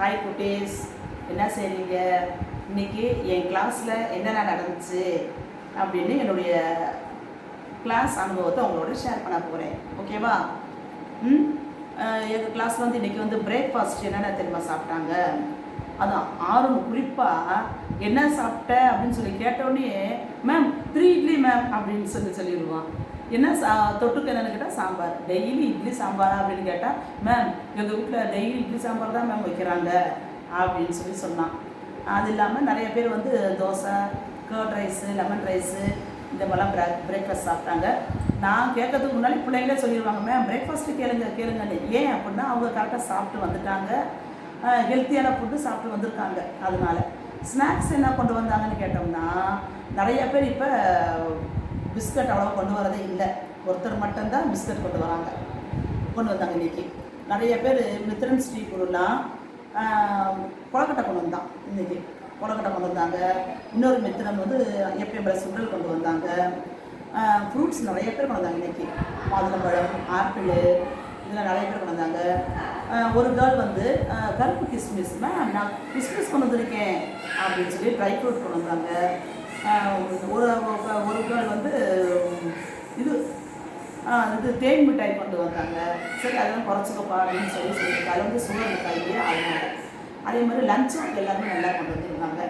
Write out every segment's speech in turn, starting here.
Hi குட்டீஸ். என்ன செய்றீங்க? இன்னைக்கு என் கிளாஸில் என்னென்ன நடந்துச்சு அப்படின்னு என்னுடைய கிளாஸ் அனுபவத்தை உங்களோட ஷேர் பண்ண போகிறேன் ஓகேவா ம்? எங்கள் கிளாஸ் வந்து இன்றைக்கி வந்து பிரேக்ஃபாஸ்ட் என்னென்ன தெரியுமா சாப்பிட்டாங்க? அதான் ஆர்வம் குறிப்பாக என்ன சாப்பிட்ட அப்படின்னு சொல்லி கேட்டோடனே மேம் த்ரீ இட்லி மேம் அப்படின்னு சொல்லி சொல்லிடுவான். என்ன சா தொட்டுக்கு என்னென்னு கேட்டால் சாம்பார். டெய்லி இட்லி சாம்பாரா அப்படின்னு கேட்டால் மேம் எங்கள் வீட்டில் டெய்லி இட்லி சாம்பார் தான் மேம் வைக்கிறாங்க. அப்படின்னு சொல்லி சொன்னான். அது இல்லாமல் நிறைய பேர் வந்து dosa curd rice lemon rice இந்த மாதிரிலாம் ப்ரேக் பிரேக்ஃபாஸ்ட் சாப்பிட்டாங்க. நான் கேட்கறதுக்கு முன்னாடி பிள்ளைங்களே சொல்லிடுவாங்க மேம் பிரேக்ஃபாஸ்ட்டு கேளுங்க கேளுங்கன்னு. ஏன் அப்படின்னா அவங்க கரெக்டாக சாப்பிட்டு வந்துட்டாங்க. ஹெல்த்தியான ஃபுட்டு சாப்பிட்டு வந்திருக்காங்க. அதனால. ஸ்நாக்ஸ் என்ன கொண்டு வந்தாங்கன்னு கேட்டோம்னா நிறைய பேர் இப்போ பிஸ்கட் அவ்வளோ கொண்டு வரதே இல்லை. ஒருத்தர் மட்டும்தான் பிஸ்கட் கொண்டு வராங்க. கொண்டு வந்தாங்க இன்னைக்கு. நிறைய பேர் மித்ரன் ஸ்ரீ குருலாம் கொலக்கட்டை கொண்டு வந்தான் இன்றைக்கி கொலக்கட்டை கொண்டு வந்தாங்க. இன்னொரு மித்திரன் வந்து எப்பயும் போல சுண்டல் கொண்டு வந்தாங்க. ஃப்ரூட்ஸ் நிறைய பேர் கொண்டு வந்தாங்க இன்றைக்கி மாதுளம்பழம் ஆப்பிள் இதெல்லாம் நிறைய பேர் கொண்டு வந்தாங்க. ஒரு கேர்ள் வந்து கருப்பு கிஸ்மிஸ் மேம் நான் கிஸ்மிஸ் கொண்டு வந்திருக்கேன். அப்படின்னு சொல்லி ட்ரை ஃப்ரூட் கொண்டு வந்தாங்க. ஒரு ஒரு கேர்ள் வந்து இது தேன் மிட்டாய் கொண்டு வந்தாங்க. சரி அதெல்லாம் குறைச்சிக்கப்பா அப்படின்னு சொல்லி சொல்லிட்டு அது வந்து சுகர் மிட்டாய் இல்லையா அதனால அதே மாதிரி லஞ்சும் எல்லாருமே நல்லா கொண்டு வந்துருந்தாங்க.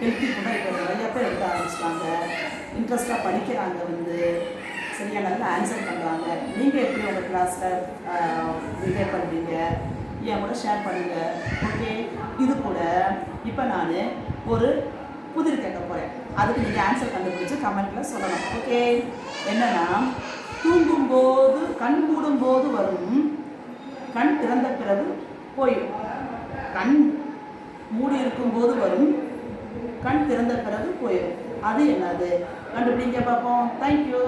ஹெல்த்தி கூட இப்போ நிறைய பேர் எடுக்க ஆரம்பிச்சிட்டாங்க. இன்ட்ரெஸ்ட்டாக படிக்கிறாங்க வந்து. சரியாக நல்லா ஆன்சர் பண்ணுறாங்க நீங்கள் எப்படி உங்கள் கிளாஸில் பிஹேவ் பண்ணுறீங்க என் கூட ஷேர் பண்ணுங்கள் ஓகே இது கூட இப்போ நான் ஒரு புதிர் கேட்க போகிறேன் அதுக்கு நீங்கள் ஆன்சர் கண்டுபிடிச்சி கமெண்ட்டில் சொல்லணும். ஓகே என்னன்னா தூங்கும்போது கண் மூடும்போது வரும். கண் திறந்த பிறகு போயிடும் கண் மூடி இருக்கும்போது வரும். கண் திறந்த பிறகு போயிடும் அது என்னது? கண்டுபிடிங்க பார்ப்போம் தேங்க்யூ